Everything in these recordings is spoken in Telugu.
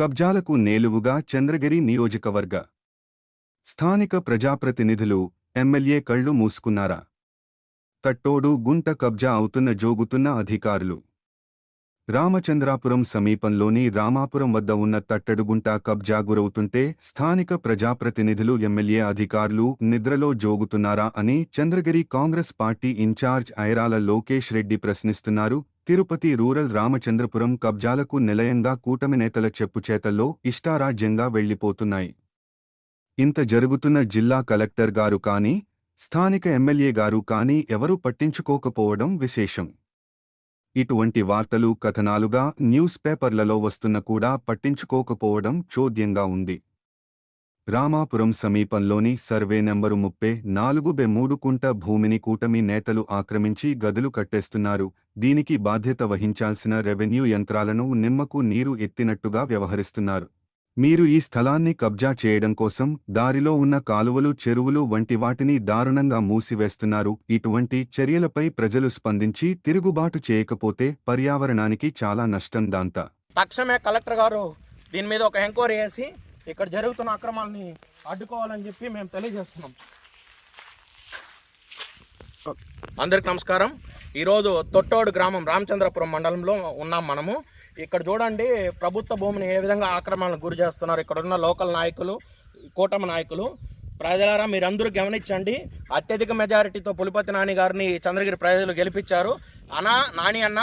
కబ్జాలకు నేలువుగా చంద్రగిరి నియోజకవర్గ స్థానిక ప్రజాప్రతినిధులు ఎమ్మెల్యే కళ్ళు మూసుకున్నారా? తట్టోడు గుంట కబ్జా అవుతున్న జోగుతున్న అధికారులు. రామచంద్రాపురం సమీపంలోని రామాపురం వద్ద ఉన్న తట్టడుగుంట కబ్జా గురవుతుంటే స్థానిక ప్రజాప్రతినిధులు ఎమ్మెల్యే అధికారులు నిద్రలో జోగుతున్నారా అని చంద్రగిరి కాంగ్రెస్ పార్టీ ఇన్ఛార్జ్ ఐరాల లోకేష్ రెడ్డి ప్రశ్నిస్తున్నారు. తిరుపతి రూరల్ రామచంద్రపురం కబ్జాలకు నిలయంగా కూటమి నేతల చెప్పుచేతల్లో ఇష్టారాజ్యంగా వెళ్ళిపోతున్నాయి ఇంత జరుగుతున్న జిల్లా కలెక్టర్ గారు కానీ స్థానిక ఎమ్మెల్యే గారు కానీ ఎవరూ పట్టించుకోకపోవడం విశేషం. ఇటువంటి వార్తలు కథనాలుగా న్యూస్ పేపర్లలో వస్తున్న కూడా పట్టించుకోకపోవడం చోద్యంగా ఉంది. రామాపురం సమీపంలోని సర్వే నెంబరు ముప్పై నాలుగు బె మూడు కుంట భూమిని కూటమి నేతలు ఆక్రమించి గదులు కట్టేస్తున్నారు. దీనికి బాధ్యత వహించాల్సిన రెవెన్యూ యంత్రాలను నిమ్మకు నీరు ఎత్తినట్టుగా వ్యవహరిస్తున్నారు. మీరు ఈ స్థలాన్ని కబ్జా చేయడం కోసం దారిలో ఉన్న కాలువలు చెరువులు వంటి వాటిని దారుణంగా మూసివేస్తున్నారు. ఇటువంటి చర్యలపై ప్రజలు స్పందించి తిరుగుబాటు చేయకపోతే పర్యావరణానికి చాలా నష్టం దాంతా. తక్షణమే కలెక్టర్ గారు దీని మీద ఒక ఎంక్వైరీ చేసి ఇక్కడ జరుగుతున్న అక్రమాలని అడ్డుకోవాలని చెప్పి మేము తెలియజేస్తున్నాం. అందరికి నమస్కారం. ఈరోజు తొట్టోడు గ్రామం రామచంద్రపురం మండలంలో ఉన్నాం మనము. ఇక్కడ చూడండి ప్రభుత్వ భూమిని ఏ విధంగా ఆక్రమణకు గురి చేస్తున్నారు. ఇక్కడ ఉన్న లోకల్ నాయకులు కూటమి నాయకులు. ప్రజలారా మీరందరూ గమనించండి. అత్యధిక మెజారిటీతో పులిపతి నాని గారిని చంద్రగిరి ప్రజలు గెలిపించారు. అన్నా నాని అన్న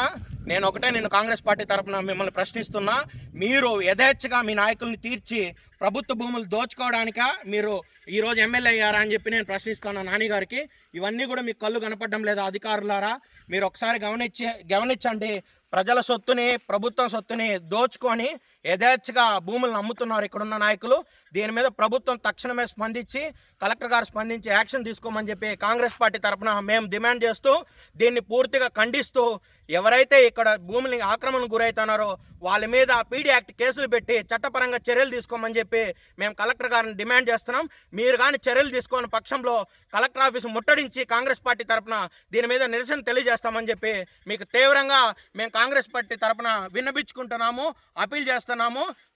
నేను ఒకటే నేను కాంగ్రెస్ పార్టీ తరపున మిమ్మల్ని ప్రశ్నిస్తున్నా. మీరు యథేచ్ఛగా మీ నాయకుల్ని తీర్చి ప్రభుత్వ భూములు దోచుకోవడానిక మీరు ఈరోజు ఎమ్మెల్యే అయ్యారా అని చెప్పి నేను ప్రశ్నిస్తాను నానిగారికి ఇవన్నీ కూడా మీకు కళ్ళు కనపడడం లేదా అధికారులారా మీరు ఒకసారి గమనించి గమనించండి. ప్రజల సొత్తుని ప్రభుత్వం సొత్తుని దోచుకొని యథేచ్ఛగా భూములను అమ్ముతున్నారు ఇక్కడున్న నాయకులు. దీని మీద ప్రభుత్వం తక్షణమే స్పందించి కలెక్టర్ గారు స్పందించి యాక్షన్ తీసుకోమని చెప్పి కాంగ్రెస్ పార్టీ తరఫున మేము డిమాండ్ చేస్తూ దీన్ని పూర్తిగా ఖండిస్తూ ఎవరైతే ఇక్కడ భూమిని ఆక్రమణకు గురవుతున్నారో వాళ్ళ మీద పీడీ యాక్ట్ కేసులు పెట్టి చట్టపరంగా చర్యలు తీసుకోమని చెప్పి మేము కలెక్టర్ గారిని డిమాండ్ చేస్తున్నాం. మీరు కానీ చర్యలు తీసుకోని పక్షంలో కలెక్టర్ ఆఫీసు ముట్టడించి కాంగ్రెస్ పార్టీ తరఫున దీని మీద నిరసన తెలియజేస్తామని చెప్పి మీకు తీవ్రంగా మేము కాంగ్రెస్ పార్టీ తరఫున విన్నపించుకుంటున్నాము. అప్పీల్ చేస్తున్నాము.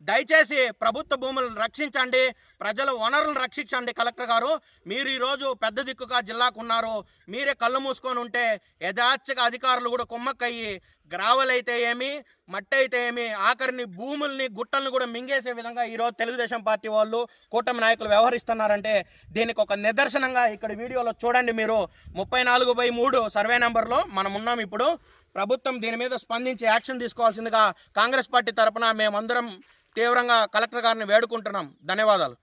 దయచేసి ప్రభుత్వ భూములను రక్షించండి. ప్రజల వనరులను రక్షించండి కలెక్టర్ గారు. మీరు ఈరోజు పెద్ద దిక్కుగా జిల్లాకు ఉన్నారు. మీరే కళ్ళు మూసుకొని ఉంటే యథాచ్ఛగా అధికారులు కూడా కుమ్మక్కయ్యి గ్రావలైతే ఏమి మట్టి అయితే ఏమి ఆఖరిని భూముల్ని గుట్టలను కూడా మింగేసే విధంగా ఈరోజు తెలుగుదేశం పార్టీ వాళ్ళు కూటమి నాయకులు వ్యవహరిస్తున్నారంటే దీనికి ఒక నిదర్శనంగా ఇక్కడ వీడియోలో చూడండి మీరు. ముప్పై నాలుగు బై మూడు సర్వే నెంబర్లో మనం ఉన్నాం ఇప్పుడు. ప్రభుత్వం దీని మీద స్పందించి యాక్షన్ తీసుకోవాల్సిందిగా కాంగ్రెస్ పార్టీ తరపున మేమందరం తీవ్రంగా కలెక్టర్ గారిని వేడుకుంటున్నాం. ధన్యవాదాలు.